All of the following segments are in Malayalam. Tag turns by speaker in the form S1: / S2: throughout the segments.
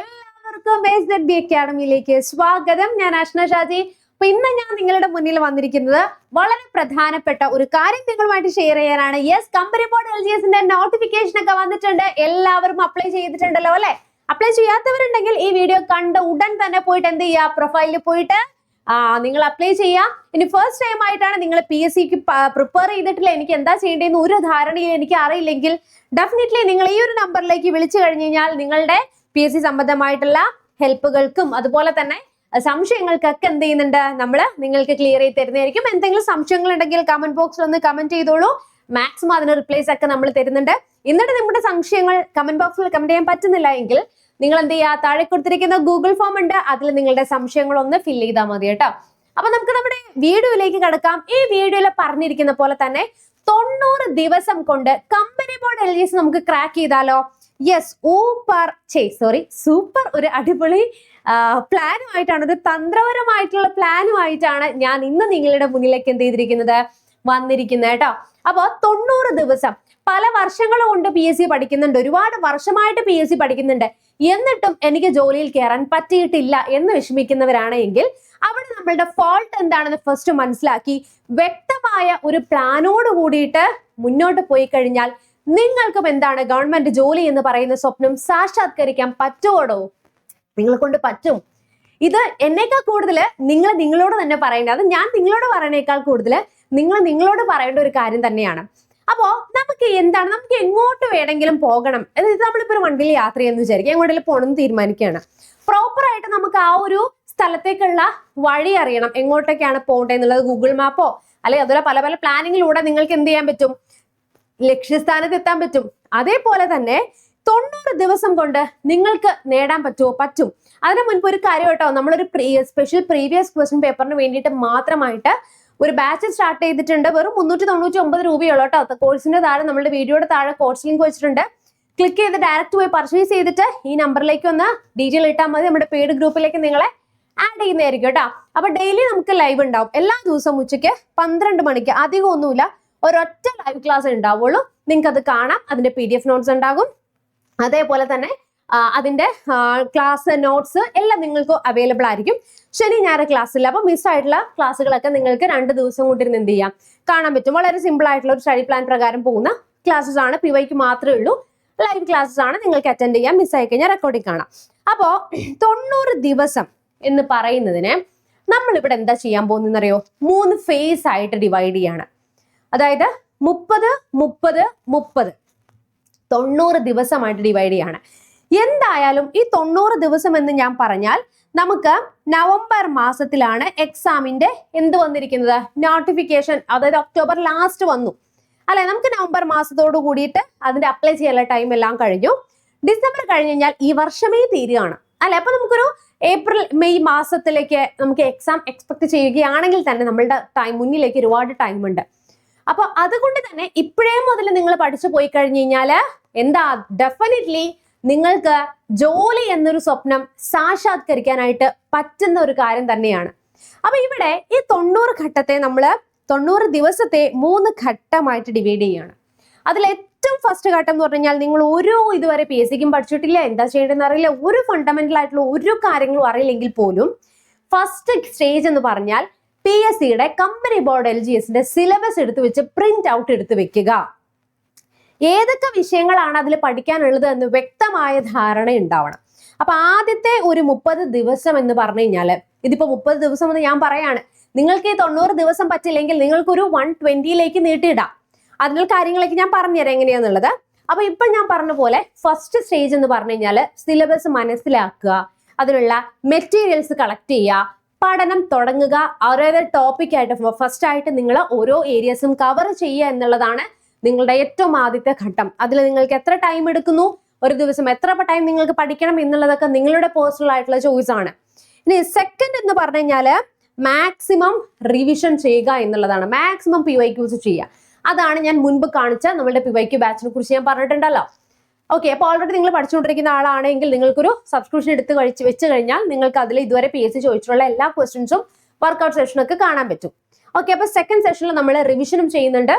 S1: എല്ലാവർക്കും എസ് ബി അക്കാഡമിയിലേക്ക് സ്വാഗതം. ഞാൻ അഷ്ന ഷാജി. അപ്പൊ ഇന്ന് ഞാൻ നിങ്ങളുടെ മുന്നിൽ വന്നിരിക്കുന്നത് വളരെ പ്രധാനപ്പെട്ട ഒരു കാര്യം നിങ്ങളുമായിട്ട് ഷെയർ ചെയ്യാനാണ്. Yes company board L G എസിന്റെ നോട്ടിഫിക്കേഷൻ ഒക്കെ വന്നിട്ടുണ്ട്. എല്ലാവരും അപ്ലൈ ചെയ്തിട്ടുണ്ടല്ലോ അല്ലെ? അപ്ലൈ ചെയ്യാത്തവരുണ്ടെങ്കിൽ ഈ വീഡിയോ കണ്ട് ഉടൻ തന്നെ പോയിട്ട് എന്ത് ചെയ്യുക? പ്രൊഫൈലിൽ പോയിട്ട് ആ നിങ്ങൾ അപ്ലൈ ചെയ്യാം ഇനി ഫസ്റ്റ് ടൈം ആയിട്ടാണ് നിങ്ങൾ പി എസ് സിക്ക് പ്രിപ്പയർ ചെയ്തിട്ടില്ല. എനിക്ക് എന്താ ചെയ്യേണ്ടതെന്ന് ഒരു ധാരണയും എനിക്ക് അറിയില്ലെങ്കിൽ ഡെഫിനറ്റ്ലി നിങ്ങൾ ഈ ഒരു നമ്പറിലേക്ക് വിളിച്ചു കഴിഞ്ഞു കഴിഞ്ഞാൽ നിങ്ങളുടെ പി എസ് സി സംബന്ധമായിട്ടുള്ള ഹെൽപ്പുകൾക്കും അതുപോലെ തന്നെ സംശയങ്ങൾക്കൊക്കെ എന്ത് ചെയ്യുന്നുണ്ട്? നമ്മൾ നിങ്ങൾക്ക് ക്ലിയർ ചെയ്ത് തരുന്നതായിരിക്കും. എന്തെങ്കിലും സംശയങ്ങൾ ഉണ്ടെങ്കിൽ കമന്റ് ബോക്സിൽ ഒന്ന് കമന്റ് ചെയ്തോളൂ. മാക്സിമം അതിന് റിപ്ലൈസ് ഒക്കെ നമ്മൾ തരുന്നുണ്ട്. എന്നിട്ട് നിങ്ങളുടെ സംശയങ്ങൾ കമന്റ് ബോക്സിൽ കമന്റ് ചെയ്യാൻ പറ്റുന്നില്ല എങ്കിൽ നിങ്ങൾ എന്ത് ചെയ്യുക? താഴെ കൊടുത്തിരിക്കുന്ന ഗൂഗിൾ ഫോം ഉണ്ട്. അതിൽ നിങ്ങളുടെ സംശയങ്ങൾ ഒന്ന് ഫില്ല് ചെയ്താൽ മതി കേട്ടോ. അപ്പൊ നമുക്ക് നമ്മുടെ വീഡിയോയിലേക്ക് കടക്കാം. ഈ വീഡിയോയിൽ പറഞ്ഞിരിക്കുന്ന പോലെ തന്നെ തൊണ്ണൂറ് ദിവസം കൊണ്ട് കമ്പനി ബോർഡ് എൽ നമുക്ക് ക്രാക്ക് ചെയ്താലോ? യെസ് ഊപ്പർ ചേ സോറി സൂപ്പർ ഒരു അടിപൊളി പ്ലാനുമായിട്ടാണ് ഒരു തന്ത്രപരമായിട്ടുള്ള പ്ലാനുമായിട്ടാണ് ഞാൻ ഇന്ന് നിങ്ങളുടെ മുന്നിലേക്ക് എന്ത് ചെയ്തിരിക്കുന്നത്? വന്നിരിക്കുന്നത് കേട്ടോ. അപ്പോൾ തൊണ്ണൂറ് ദിവസം പല വർഷങ്ങൾ കൊണ്ട് പി എസ് സി പഠിക്കുന്നുണ്ട്. ഒരുപാട് വർഷമായിട്ട് പി എസ് സി പഠിക്കുന്നുണ്ട്. എന്നിട്ടും എനിക്ക് ജോലിയിൽ കയറാൻ പറ്റിയിട്ടില്ല എന്ന് വിഷമിക്കുന്നവരാണെങ്കിൽ അവിടെ നമ്മളുടെ ഫോൾട്ട് എന്താണെന്ന് ഫസ്റ്റ് മനസ്സിലാക്കി വ്യക്തമായ ഒരു പ്ലാനോട് കൂടിയിട്ട് മുന്നോട്ട് പോയി കഴിഞ്ഞാൽ നിങ്ങൾക്കും എന്താണ് ഗവൺമെന്റ് ജോലി എന്ന് പറയുന്ന സ്വപ്നം സാക്ഷാത്കരിക്കാൻ പറ്റുമോടോ നിങ്ങളെ കൊണ്ട് പറ്റും. ഇത് എന്നേക്കാൾ കൂടുതൽ നിങ്ങൾ നിങ്ങളോട് തന്നെ പറയേണ്ടത്. അത് ഞാൻ നിങ്ങളോട് പറയണേക്കാൾ കൂടുതൽ നിങ്ങൾ നിങ്ങളോട് പറയേണ്ട ഒരു കാര്യം തന്നെയാണ്. അപ്പോ നമുക്ക് എന്താണ്? നമുക്ക് എങ്ങോട്ട് വേണമെങ്കിലും പോകണം. അതായത് നമ്മളിപ്പോ ഒരു വണ്ടിയിൽ യാത്ര ചെയ്യുന്ന വിചാരിക്കും. എങ്ങോട്ടെങ്കിലും പോകണമെന്ന് തീരുമാനിക്കുകയാണ്. പ്രോപ്പർ ആയിട്ട് നമുക്ക് ആ ഒരു സ്ഥലത്തേക്കുള്ള വഴി അറിയണം. എങ്ങോട്ടൊക്കെയാണ് പോകേണ്ടത് എന്നുള്ളത് ഗൂഗിൾ മാപ്പോ അല്ലെങ്കിൽ അതുപോലെ പല പല പ്ലാനിങ്ങിലൂടെ നിങ്ങൾക്ക് എന്ത് ചെയ്യാൻ പറ്റും? ലക്ഷ്യസ്ഥാനത്ത് എത്താൻ പറ്റും. അതേപോലെ തന്നെ തൊണ്ണൂറ് ദിവസം കൊണ്ട് നിങ്ങൾക്ക് നേടാൻ പറ്റുമോ പറ്റും. അതിന് മുൻപ് ഒരു കാര്യം കേട്ടോ. നമ്മളൊരു പ്രീ സ്പെഷ്യൽ പ്രീവിയസ് ക്വസ്റ്റ്യൻ പേപ്പറിന് വേണ്ടിയിട്ട് മാത്രമായിട്ട് ഒരു ബാച്ച് സ്റ്റാർട്ട് ചെയ്തിട്ടുണ്ട്. വെറും മുന്നൂറ്റി തൊണ്ണൂറ്റി ഒമ്പത് രൂപയുള്ളൂ കേട്ടോ. കോഴ്സിന്റെ താഴെ നമ്മുടെ വീഡിയോയുടെ താഴെ കോഴ്സ് ലിങ്ക് വെച്ചിട്ടുണ്ട്. ക്ലിക്ക് ചെയ്ത് ഡയറക്റ്റ് പോയി പർച്ചേസ് ചെയ്തിട്ട് ഈ നമ്പറിലേക്ക് ഒന്ന് ഡീറ്റെയിൽ ഇട്ടാൽ മതി. നമ്മുടെ പേഡ് ഗ്രൂപ്പിലേക്ക് നിങ്ങളെ ആഡ് ചെയ്യുന്നതായിരിക്കും കേട്ടോ. അപ്പൊ ഡെയിലി നമുക്ക് ലൈവ് ഉണ്ടാവും. എല്ലാ ദിവസവും ഉച്ചയ്ക്ക് പന്ത്രണ്ട് മണിക്ക്. അധികം ഒന്നുമില്ല ഒരൊറ്റ ലൈവ് ക്ലാസ് ഉണ്ടാവുള്ളൂ നിങ്ങൾക്ക് അത് കാണാം. അതിന്റെ പി ഡി എഫ് നോട്ട്സ് ഉണ്ടാകും. അതേപോലെ തന്നെ അതിന്റെ ക്ലാസ് നോട്ട്സ് എല്ലാം നിങ്ങൾക്ക് അവൈലബിൾ ആയിരിക്കും. ശനി ഞായർ ക്ലാസ്സില്ല അപ്പൊ മിസ് ആയിട്ടുള്ള ക്ലാസ്സുകളൊക്കെ നിങ്ങൾക്ക് രണ്ട് ദിവസം കൊണ്ടിരുന്ന് എന്ത് ചെയ്യാം? കാണാൻ പറ്റും. വളരെ സിമ്പിൾ ആയിട്ടുള്ള ഒരു സ്റ്റഡി പ്ലാൻ പ്രകാരം പോകുന്ന ക്ലാസ്സസ് ആണ്. പി വൈക്ക് മാത്രമേ ഉള്ളൂ. ലൈവ് ക്ലാസ്സസ് ആണ് നിങ്ങൾക്ക് അറ്റൻഡ് ചെയ്യാം. മിസ് ആയി കഴിഞ്ഞാൽ റെക്കോർഡിംഗ് കാണാം. അപ്പോ തൊണ്ണൂറ് ദിവസം എന്ന് പറയുന്നതിന് നമ്മൾ ഇവിടെ എന്താ ചെയ്യാൻ പോകുന്നറിയോ മൂന്ന് ഫേസ് ആയിട്ട് ഡിവൈഡ് ചെയ്യാണ്. അതായത് മുപ്പത് മുപ്പത് മുപ്പത്. തൊണ്ണൂറ് ദിവസമായിട്ട് ഡിവൈഡ് ചെയ്യാണ്. എന്തായാലും ഈ തൊണ്ണൂറ് ദിവസം എന്ന് ഞാൻ പറഞ്ഞാൽ നമുക്ക് നവംബർ മാസത്തിലാണ് എക്സാമിന്റെ എന്ത് വന്നിരിക്കുന്നത്? നോട്ടിഫിക്കേഷൻ അതായത് ഒക്ടോബർ ലാസ്റ്റ് വന്നു. അല്ലെ? നമുക്ക് നവംബർ മാസത്തോട് കൂടിയിട്ട് അതിന്റെ അപ്ലൈ ചെയ്യാനുള്ള ടൈം എല്ലാം കഴിഞ്ഞു. ഡിസംബർ കഴിഞ്ഞു കഴിഞ്ഞാൽ ഈ വർഷമേ തീരുകയാണ്. അല്ലെ? അപ്പൊ നമുക്കൊരു ഏപ്രിൽ മെയ് മാസത്തിലേക്ക് നമുക്ക് എക്സാം എക്സ്പെക്ട് ചെയ്യുകയാണെങ്കിൽ തന്നെ നമ്മളുടെ ടൈം മുന്നിലേക്ക് ഒരുപാട് ടൈം ഉണ്ട്. അപ്പൊ അതുകൊണ്ട് തന്നെ ഇപ്പോഴേ മുതൽ നിങ്ങൾ പഠിച്ചു പോയി കഴിഞ്ഞു കഴിഞ്ഞാൽ എന്താ? ഡെഫിനറ്റ്ലി നിങ്ങൾക്ക് ജോലി എന്നൊരു സ്വപ്നം സാക്ഷാത്കരിക്കാനായിട്ട് പറ്റുന്ന ഒരു കാര്യം തന്നെയാണ്. അപ്പൊ ഇവിടെ ഈ തൊണ്ണൂറ് ഘട്ടത്തെ നമ്മൾ തൊണ്ണൂറ് ദിവസത്തെ മൂന്ന് ഘട്ടമായിട്ട് ഡിവൈഡ് ചെയ്യാണ്. അതിൽ ഏറ്റവും ഫസ്റ്റ് ഘട്ടം എന്ന് പറഞ്ഞു കഴിഞ്ഞാൽ നിങ്ങൾ ഒരു ഇതുവരെ പി എസ് സിക്കും പഠിച്ചിട്ടില്ല എന്താ ചെയ്യേണ്ടതെന്ന് അറിയില്ല ഒരു ഫണ്ടമെന്റൽ ആയിട്ടുള്ള ഒരു കാര്യങ്ങളും അറിയില്ലെങ്കിൽ പോലും ഫസ്റ്റ് സ്റ്റേജ് എന്ന് പറഞ്ഞാൽ പി എസ് സിയുടെ കമ്പനി ബോർഡ് എൽ ജി എസിന്റെ സിലബസ് എടുത്ത് വെച്ച് പ്രിന്റ് ഔട്ട് എടുത്ത് വെക്കുക. ഏതൊക്കെ വിഷയങ്ങളാണ് അതിൽ പഠിക്കാനുള്ളത് എന്ന് വ്യക്തമായ ധാരണ ഉണ്ടാവണം. അപ്പൊ ആദ്യത്തെ ഒരു മുപ്പത് ദിവസം എന്ന് പറഞ്ഞു കഴിഞ്ഞാൽ ഇതിപ്പോ മുപ്പത് ദിവസം എന്ന് ഞാൻ പറയാണ് നിങ്ങൾക്ക് ഈ തൊണ്ണൂറ് ദിവസം പറ്റില്ലെങ്കിൽ നിങ്ങൾക്കൊരു വൺ ട്വന്റിയിലേക്ക് നീട്ടിയിടാം. അതിനുള്ള കാര്യങ്ങളൊക്കെ ഞാൻ പറഞ്ഞുതരാം എങ്ങനെയാന്നുള്ളത്. അപ്പൊ ഇപ്പൊ ഞാൻ പറഞ്ഞ പോലെ ഫസ്റ്റ് സ്റ്റേജ് എന്ന് പറഞ്ഞു കഴിഞ്ഞാൽ സിലബസ് മനസ്സിലാക്കുക അതിനുള്ള മെറ്റീരിയൽസ് കളക്ട് ചെയ്യുക പഠനം തുടങ്ങുക. ഓരോരോ ടോപ്പിക് ആയിട്ട് ഫസ്റ്റ് ആയിട്ട് നിങ്ങൾ ഓരോ ഏരിയസും കവർ ചെയ്യുക എന്നുള്ളതാണ് നിങ്ങളുടെ ഏറ്റവും ആദ്യത്തെ ഘട്ടം. അതിൽ നിങ്ങൾക്ക് എത്ര ടൈം എടുക്കുന്നു? ഒരു ദിവസം എത്ര ടൈം നിങ്ങൾക്ക് പഠിക്കണം എന്നുള്ളതൊക്കെ നിങ്ങളുടെ പേഴ്സണൽ ആയിട്ടുള്ള ചോയ്സ് ആണ്. ഇനി സെക്കൻഡ് എന്ന് പറഞ്ഞു മാക്സിമം റിവിഷൻ ചെയ്യുക എന്നുള്ളതാണ്. മാക്സിമം പി വൈ ക്യൂസ് ചെയ്യുക. അതാണ് ഞാൻ മുൻപ് കാണിച്ച നമ്മുടെ പി വൈ ക്യൂ ബാച്ചിനെ കുറിച്ച് ഞാൻ പറഞ്ഞിട്ടുണ്ടല്ലോ. ഓക്കെ അപ്പോൾ ഓൾറെഡി നിങ്ങൾ പഠിച്ചുകൊണ്ടിരിക്കുന്ന ആളാണെങ്കിൽ നിങ്ങൾക്കൊരു സബ്സ്ക്രിപ്ഷൻ എടുത്ത് കഴിച്ച് വെച്ച് കഴിഞ്ഞാൽ നിങ്ങൾക്ക് അതിൽ ഇതുവരെ പി എസ് സി ചോദിച്ചിട്ടുള്ള എല്ലാ ക്വസ്റ്റ്യൻസും വർക്കൗട്ട് സെഷനൊക്കെ കാണാൻ പറ്റും. ഓക്കെ അപ്പോൾ സെക്കൻഡ് സെഷനിൽ നമ്മൾ റിവിഷനും ചെയ്യുന്നുണ്ട്.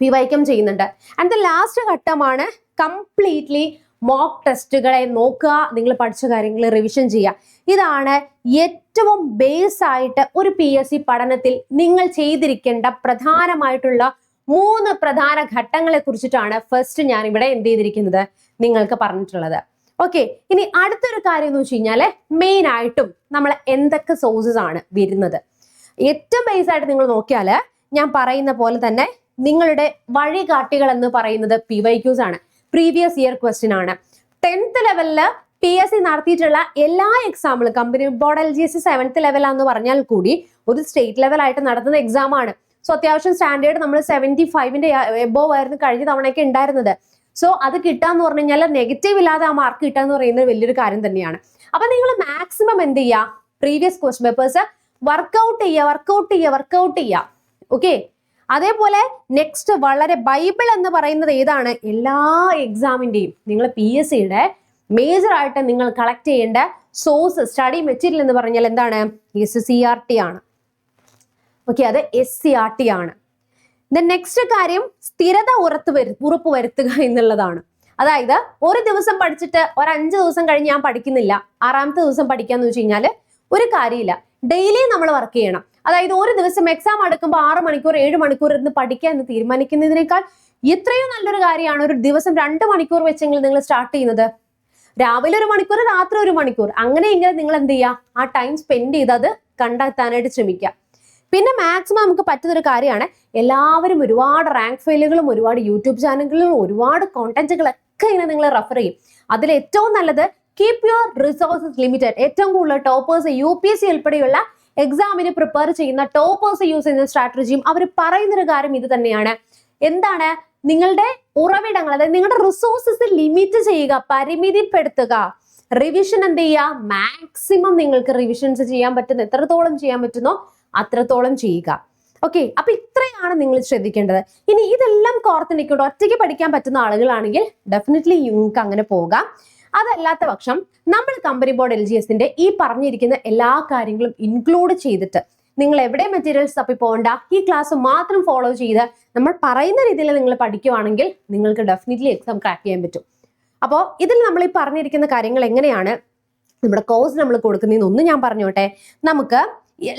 S1: പി വൈക്കം ചെയ്യുന്നുണ്ട്. ആൻഡ് ദ ലാസ്റ്റ് ഘട്ടമാണ് കംപ്ലീറ്റ്ലി മോക്ക് ടെസ്റ്റുകളെ നോക്കുക നിങ്ങൾ പഠിച്ച കാര്യങ്ങൾ റിവിഷൻ ചെയ്യുക. ഇതാണ് ഏറ്റവും ബേസ് ആയിട്ട് ഒരു പി എസ് സി പഠനത്തിൽ നിങ്ങൾ ചെയ്തിരിക്കേണ്ട പ്രധാനമായിട്ടുള്ള മൂന്ന് പ്രധാന ഘട്ടങ്ങളെ കുറിച്ചിട്ടാണ് ഫസ്റ്റ് ഞാൻ ഇവിടെ എന്ത് ചെയ്തിരിക്കുന്നത് നിങ്ങൾക്ക് പറഞ്ഞിട്ടുള്ളത്. ഓക്കെ ഇനി അടുത്തൊരു കാര്യം എന്ന് വെച്ച് കഴിഞ്ഞാൽ മെയിൻ ആയിട്ടും നമ്മൾ എന്തൊക്കെ സോഴ്സസ് ആണ് വരുന്നത്. ഏറ്റവും ബേസ് ആയിട്ട് നിങ്ങൾ നോക്കിയാൽ ഞാൻ പറയുന്ന പോലെ തന്നെ നിങ്ങളുടെ വഴികാട്ടികൾ എന്ന് പറയുന്നത് പി വൈ ക്യൂസ് ആണ്. പ്രീവിയസ് ഇയർ ക്വസ്റ്റ്യൻ ആണ്. ടെൻത്ത് ലെവലിൽ പി എസ് സി നടത്തിയിട്ടുള്ള എല്ലാ എക്സാമ്പിളും company board L G S C seventh ലെവലാന്ന് പറഞ്ഞാൽ കൂടി ഒരു സ്റ്റേറ്റ് ലെവലായിട്ട് നടത്തുന്ന എക്സാം ആണ്. സോ അത്യാവശ്യം സ്റ്റാൻഡേർഡ് നമ്മൾ സെവന്റി ഫൈവിന്റെ എബോവ് ആയിരുന്നു കഴിഞ്ഞ തവണയൊക്കെ ഉണ്ടായിരുന്നത്. സോ അത് കിട്ടാന്ന് പറഞ്ഞു കഴിഞ്ഞാൽ നെഗറ്റീവ് ഇല്ലാതെ ആ മാർക്ക് കിട്ടാന്ന് പറയുന്നത് വലിയൊരു കാര്യം തന്നെയാണ്. അപ്പൊ നിങ്ങൾ മാക്സിമം എന്ത് ചെയ്യുക previous question papers work out ചെയ്യുക വർക്കൗട്ട് ചെയ്യുക വർക്കൗട്ട് ചെയ്യുക ഓക്കെ അതേപോലെ നെക്സ്റ്റ് വളരെ ബൈബിൾ എന്ന് പറയുന്നത് ഏതാണ്? എല്ലാ എക്സാമിന്റെയും നിങ്ങൾ പി എസ് സിയുടെ മേജർ ആയിട്ട് നിങ്ങൾ കളക്ട് ചെയ്യേണ്ട സോഴ്സ് സ്റ്റഡി മെറ്റീരിയൽ എന്ന് പറഞ്ഞാൽ എന്താണ്? എസ് സി ആർ ടി ആണ്. ഓക്കെ അത് എസ് സി ആർ ടി ആണ്. ദെൻ നെക്സ്റ്റ് കാര്യം സ്ഥിരത ഉറത്ത് വരു ഉറപ്പ് വരുത്തുക എന്നുള്ളതാണ്. അതായത് ഒരു ദിവസം പഠിച്ചിട്ട് ഒരു അഞ്ച് ദിവസം കഴിഞ്ഞ് ഞാൻ പഠിക്കുന്നില്ല. ആറാമത്തെ ദിവസം പഠിക്കാന്ന് വെച്ച് കഴിഞ്ഞാൽ ഒരു കാര്യമില്ല. ഡെയിലി നമ്മൾ വർക്ക് ചെയ്യണം. അതായത് ഒരു ദിവസം എക്സാം അടുക്കുമ്പോൾ ആറ് മണിക്കൂർ ഏഴ് മണിക്കൂർ ഇരുന്ന് പഠിക്കുക എന്ന് തീരുമാനിക്കുന്നതിനേക്കാൾ എത്രയോ നല്ലൊരു കാര്യമാണ് ഒരു ദിവസം രണ്ട് മണിക്കൂർ വെച്ചെങ്കിൽ നിങ്ങൾ സ്റ്റാർട്ട് ചെയ്യുന്നത്. രാവിലെ ഒരു മണിക്കൂർ രാത്രി ഒരു മണിക്കൂർ. അങ്ങനെയെങ്കിൽ നിങ്ങൾ എന്ത് ചെയ്യുക? ആ ടൈം സ്പെൻഡ് ചെയ്ത് അത് കണ്ടെത്താനായിട്ട് ശ്രമിക്കുക. പിന്നെ മാക്സിമം നമുക്ക് പറ്റുന്നൊരു കാര്യമാണ് എല്ലാവരും ഒരുപാട് റാങ്ക് ഫയലുകളും ഒരുപാട് യൂട്യൂബ് ചാനലുകളും ഒരുപാട് കോണ്ടന്റുകളൊക്കെ ഇങ്ങനെ നിങ്ങൾ റെഫർ ചെയ്യും. അതിൽ ഏറ്റവും നല്ലത് കീപ് യുവർ റിസോഴ്സസ് ലിമിറ്റഡ് ഏറ്റവും കൂടുതൽ toppers U P S C ഉൾപ്പെടെയുള്ള എക്സാമിന് പ്രിപ്പയർ ചെയ്യുന്ന ടോപ്പേഴ്സ് യൂസ് ചെയ്യുന്ന സ്ട്രാറ്റജിയും അവർ പറയുന്നൊരു കാര്യം ഇത് തന്നെയാണ്. എന്താണ്? നിങ്ങളുടെ ഉറവിടങ്ങൾ അതായത് നിങ്ങളുടെ റിസോഴ്സസ് ലിമിറ്റ് ചെയ്യുക പരിമിതിപ്പെടുത്തുക. റിവിഷൻ എന്ത് ചെയ്യുക? മാക്സിമം നിങ്ങൾക്ക് റിവിഷൻസ് ചെയ്യാൻ പറ്റുന്ന എത്രത്തോളം ചെയ്യാൻ പറ്റുന്നോ അത്രത്തോളം ചെയ്യുക. ഓക്കെ അപ്പൊ ഇത്രയാണ് നിങ്ങൾ ശ്രദ്ധിക്കേണ്ടത്. ഇനി ഇതെല്ലാം കോർത്ത് നിൽക്കേണ്ട ഒറ്റയ്ക്ക് പഠിക്കാൻ പറ്റുന്ന ആളുകളാണെങ്കിൽ ഡെഫിനറ്റ്ലി നിങ്ങൾക്ക് അങ്ങനെ പോകാം. അതല്ലാത്ത പക്ഷം നമ്മൾ കമ്പനി ബോർഡ് എൽ ജി എസിന്റെ ഈ പറഞ്ഞിരിക്കുന്ന എല്ലാ കാര്യങ്ങളും ഇൻക്ലൂഡ് ചെയ്തിട്ട് നിങ്ങൾ എവിടെ മെറ്റീരിയൽസ് തപ്പി പോകണ്ട. ഈ ക്ലാസ് മാത്രം ഫോളോ ചെയ്ത് നമ്മൾ പറയുന്ന രീതിയിൽ നിങ്ങൾ പഠിക്കുവാണെങ്കിൽ നിങ്ങൾക്ക് ഡെഫിനറ്റ്ലി എക്സാം ക്രാക്ക് ചെയ്യാൻ പറ്റും. അപ്പോൾ ഇതിൽ നമ്മൾ ഈ പറഞ്ഞിരിക്കുന്ന കാര്യങ്ങൾ എങ്ങനെയാണ്? നമ്മുടെ കോഴ്സ് നമ്മൾ കൊടുക്കുന്നതെന്ന് ഒന്ന് ഞാൻ പറഞ്ഞോട്ടെ. നമുക്ക്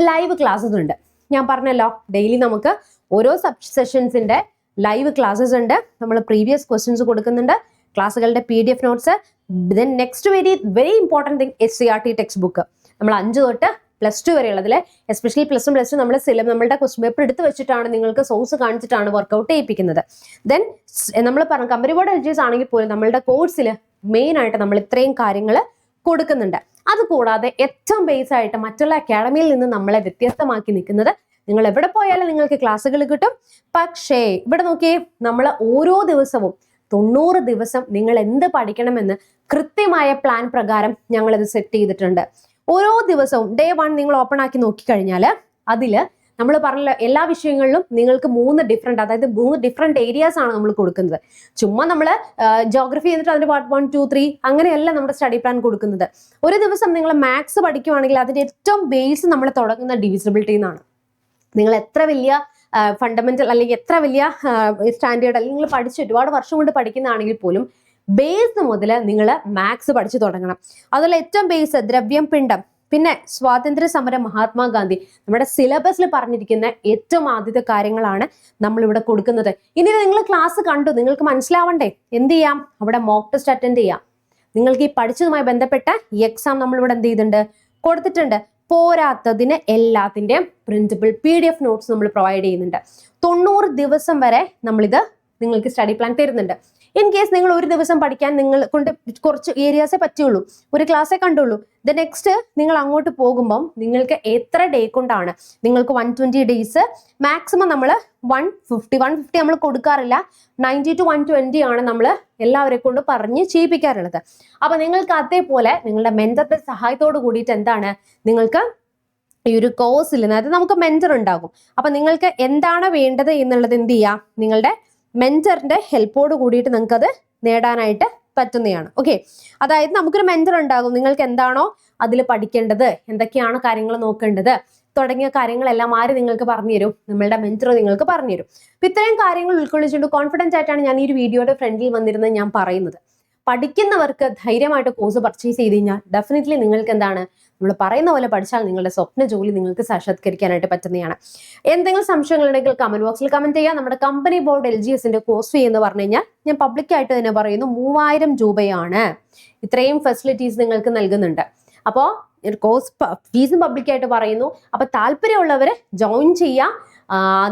S1: ലൈവ് ക്ലാസ്സസ് ഉണ്ട്. ഞാൻ പറഞ്ഞല്ലോ ഡെയിലി നമുക്ക് ഓരോ സബ് സെഷൻസിന്റെ ലൈവ് ക്ലാസ്സസ് ഉണ്ട്. നമ്മൾ പ്രീവിയസ് ക്വസ്റ്റ്യൻസ് കൊടുക്കുന്നുണ്ട്. ക്ലാസ്സുകളുടെ P D F notes then next very very important thing S C R T text book നമ്മൾ അഞ്ച് തൊട്ട് plus two വരെയുള്ളതിൽ especially plus one plus two നമ്മൾ സിലബ് നമ്മളുടെ ക്വസ്റ്റ്യൻ പേപ്പർ എടുത്ത് വെച്ചിട്ടാണ് നിങ്ങൾക്ക് സോഴ്സ് കാണിച്ചിട്ടാണ് വർക്കൗട്ട് ചെയ്യിപ്പിക്കുന്നത്. ദെൻ നമ്മൾ പറഞ്ഞ company board L G S ആണെങ്കിൽ പോലും നമ്മളുടെ കോഴ്സിൽ മെയിൻ ആയിട്ട് നമ്മൾ ഇത്രയും കാര്യങ്ങൾ കൊടുക്കുന്നുണ്ട്. അതുകൂടാതെ ഏറ്റവും ബേസ് ആയിട്ട് മറ്റുള്ള അക്കാഡമിയിൽ നിന്ന് നമ്മളെ വ്യത്യസ്തമാക്കി നിൽക്കുന്നത് നിങ്ങൾ എവിടെ പോയാലും നിങ്ങൾക്ക് ക്ലാസ്സുകൾ കിട്ടും. പക്ഷേ ഇവിടെ നോക്കിയേ നമ്മൾ ഓരോ ദിവസവും തൊണ്ണൂറ് ദിവസം നിങ്ങൾ എന്ത് പഠിക്കണമെന്ന് കൃത്യമായ പ്ലാൻ പ്രകാരം ഞങ്ങളത് സെറ്റ് ചെയ്തിട്ടുണ്ട്. ഓരോ ദിവസവും ഡേ വൺ നിങ്ങൾ ഓപ്പൺ ആക്കി നോക്കിക്കഴിഞ്ഞാൽ അതിൽ നമ്മൾ പറഞ്ഞ എല്ലാ വിഷയങ്ങളിലും നിങ്ങൾക്ക് മൂന്ന് ഡിഫറെന്റ് അതായത് മൂന്ന് ഡിഫറെന്റ് ഏരിയാസ് ആണ് നമ്മൾ കൊടുക്കുന്നത്. ചുമ്മാ നമ്മൾ ജോഗ്രഫി എന്നിട്ട് അതിന്റെ പാർട്ട് വൺ ടു ത്രീ അങ്ങനെയല്ല നമ്മുടെ സ്റ്റഡി പ്ലാൻ കൊടുക്കുന്നത്. ഒരു ദിവസം നിങ്ങൾ മാത്സ് പഠിക്കുവാണെങ്കിൽ അതിന്റെ ഏറ്റവും ബേസ് നമ്മൾ തുടങ്ങുന്ന ഡിവിസിബിലിറ്റി എന്നാണ്. നിങ്ങൾ എത്ര വലിയ ഫണ്ടമെന്റൽ അല്ലെങ്കിൽ എത്ര വലിയ സ്റ്റാൻഡേർഡ് അല്ലെങ്കിൽ നിങ്ങൾ പഠിച്ച് ഒരുപാട് വർഷം കൊണ്ട് പഠിക്കുന്നതാണെങ്കിൽ പോലും ബേസ് മുതൽ നിങ്ങൾ മാത്സ് പഠിച്ചു തുടങ്ങണം. അതുപോലെ ഏറ്റവും ബേസ് ദ്രവ്യം പിണ്ഡം. പിന്നെ സ്വാതന്ത്ര്യ സമര മഹാത്മാഗാന്ധി. നമ്മുടെ സിലബസിൽ പറഞ്ഞിരിക്കുന്ന ഏറ്റവും ആദ്യത്തെ കാര്യങ്ങളാണ് നമ്മൾ ഇവിടെ കൊടുക്കുന്നത്. ഇനി നിങ്ങൾ ക്ലാസ് കണ്ടു. നിങ്ങൾക്ക് മനസ്സിലാവണ്ടേ. എന്ത് ചെയ്യാം? അവിടെ മോക്ക് ടെസ്റ്റ് അറ്റൻഡ് ചെയ്യാം. നിങ്ങൾക്ക് ഈ പഠിച്ചതുമായി ബന്ധപ്പെട്ട ഈ എക്സാം നമ്മൾ ഇവിടെ എന്ത് ചെയ്തിട്ടുണ്ട്? കൊടുത്തിട്ടുണ്ട്. പോരാത്തതിന് എല്ലാത്തിന്റെയും principle P D F notes നമ്മൾ പ്രൊവൈഡ് ചെയ്യുന്നുണ്ട്. തൊണ്ണൂറ് ദിവസം വരെ നമ്മളിത് നിങ്ങൾക്ക് സ്റ്റഡി പ്ലാൻ തരുന്നുണ്ട്. ഇൻ കേസ് നിങ്ങൾ ഒരു ദിവസം പഠിക്കാൻ നിങ്ങൾ കൊണ്ട് കുറച്ച് ഏരിയാസെ പറ്റുള്ളൂ ഒരു ക്ലാസ്സേ കണ്ടുള്ളൂ ദ നെക്സ്റ്റ് നിങ്ങൾ അങ്ങോട്ട് പോകുമ്പം നിങ്ങൾക്ക് എത്ര ഡേ കൊണ്ടാണ്? നിങ്ങൾക്ക് വൺ ട്വന്റി ഡേയ്സ് മാക്സിമം നമ്മൾ വൺ ഫിഫ്റ്റി വൺ ഫിഫ്റ്റി നമ്മൾ കൊടുക്കാറില്ല. നയന്റി ടു വൺ ട്വന്റി ആണ് നമ്മൾ എല്ലാവരെ കൊണ്ട് പറഞ്ഞ് ചെയ്യിപ്പിക്കാറുള്ളത്. അപ്പൊ നിങ്ങൾക്ക് അതേപോലെ നിങ്ങളുടെ മെന്ററിന്റെ സഹായത്തോട് കൂടിയിട്ട് എന്താണ്? നിങ്ങൾക്ക് ഈ ഒരു കോഴ്സിൽ അതായത് നമുക്ക് മെന്റർ ഉണ്ടാകും. അപ്പൊ നിങ്ങൾക്ക് എന്താണ് വേണ്ടത് എന്നുള്ളത് എന്ത് ചെയ്യാം? നിങ്ങളുടെ മെന്ററിന്റെ ഹെൽപ്പോട് കൂടിയിട്ട് നിങ്ങൾക്കത് നേടാനായിട്ട് പറ്റുന്നതാണ്. ഓക്കെ അതായത് നമുക്കൊരു മെന്റർ ഉണ്ടാകും. നിങ്ങൾക്ക് എന്താണോ അതിൽ പഠിക്കേണ്ടത് എന്തൊക്കെയാണ് കാര്യങ്ങൾ നോക്കേണ്ടത് തുടങ്ങിയ കാര്യങ്ങളെല്ലാം ആര് നിങ്ങൾക്ക് പറഞ്ഞു തരും? നമ്മളുടെ മെന്റർ നിങ്ങൾക്ക് പറഞ്ഞു തരും. ഇത്രയും കാര്യങ്ങൾ ഉൾക്കൊള്ളിച്ചുകൊണ്ട് കോൺഫിഡൻസ് ആയിട്ടാണ് ഞാൻ ഈ ഒരു വീഡിയോയുടെ ഫ്രണ്ടിൽ വന്നിരുന്നത് ഞാൻ പറയുന്നത്. പഠിക്കുന്നവർക്ക് ധൈര്യമായിട്ട് കോഴ്സ് പർച്ചേസ് ചെയ്ത് കഴിഞ്ഞാൽ ഡെഫിനറ്റ്ലി നിങ്ങൾക്ക് എന്താണ് നമ്മൾ പറയുന്ന പോലെ പഠിച്ചാൽ നിങ്ങളുടെ സ്വപ്ന ജോലി നിങ്ങൾക്ക് സാക്ഷാത്കരിക്കാനായിട്ട് പറ്റുന്നതാണ്. എന്തെങ്കിലും സംശയങ്ങളുണ്ടെങ്കിൽ കമന്റ് ബോക്സിൽ കമന്റ് ചെയ്യാം നമ്മുടെ കമ്പനി ബോർഡ് എൽ ജി എസിന്റെ കോഴ്സ് ഫീ എന്ന് പറഞ്ഞു കഴിഞ്ഞാൽ ഞാൻ പബ്ലിക്കായിട്ട് തന്നെ പറയുന്നു മൂവായിരം രൂപയാണ്. ഇത്രയും ഫെസിലിറ്റീസ് നിങ്ങൾക്ക് നൽകുന്നുണ്ട്. അപ്പോൾ കോഴ്സ് ഫീസും പബ്ലിക്കായിട്ട് പറയുന്നു. അപ്പോൾ താല്പര്യമുള്ളവർ ജോയിൻ ചെയ്യാം ആ,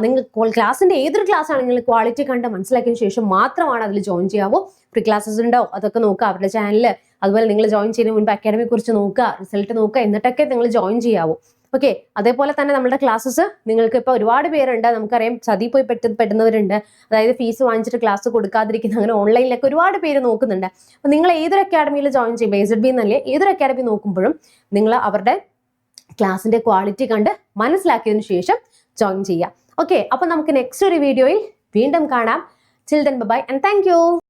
S1: നിങ്ങൾ ക്ലാസ്സിന്റെ ഏതൊരു ക്ലാസ് ആണെങ്കിലും ക്വാളിറ്റി കണ്ട് മനസ്സിലാക്കിയ ശേഷം മാത്രമാണ് അതിൽ ജോയിൻ ചെയ്യാവൂ. ഫ്രീ ക്ലാസ്സസ് ഉണ്ടോ? അതൊക്കെ നോക്കുക. അവരുടെ ചാനലിൽ അതുപോലെ നിങ്ങൾ ജോയിൻ ചെയ്യുന്ന മുൻപ് അക്കാഡമിയെ കുറിച്ച് നോക്കുക. റിസൾട്ട് നോക്കുക. എന്നിട്ടൊക്കെ നിങ്ങൾ ജോയിൻ ചെയ്യാവൂ. ഓക്കെ അതേപോലെ തന്നെ നമ്മുടെ ക്ലാസ്സസ് നിങ്ങൾക്ക് ഇപ്പോൾ ഒരുപാട് പേരുണ്ട്. നമുക്കറിയാം ചതി പോയി പെട്ട് പെടുന്നവരുണ്ട്. അതായത് ഫീസ് വാങ്ങിച്ചിട്ട് ക്ലാസ് കൊടുക്കാതിരിക്കുന്ന അങ്ങനെ ഓൺലൈനിലൊക്കെ ഒരുപാട് പേര് നോക്കുന്നുണ്ട്. അപ്പോൾ നിങ്ങൾ ഏതൊരു അക്കാഡമിയിൽ ജോയിൻ ചെയ്യും ബേസ്ഡ് ബി എന്നല്ലേ ഏതൊരു അക്കാഡമി നോക്കുമ്പോഴും നിങ്ങൾ അവരുടെ ക്ലാസ്സിന്റെ ക്വാളിറ്റി കണ്ട് മനസ്സിലാക്കിയതിന് ശേഷം ജോയിൻ ചെയ്യുക ഓക്കെ അപ്പൊ നമുക്ക് നെക്സ്റ്റ് ഒരു വീഡിയോയിൽ വീണ്ടും കാണാം. Children by and thank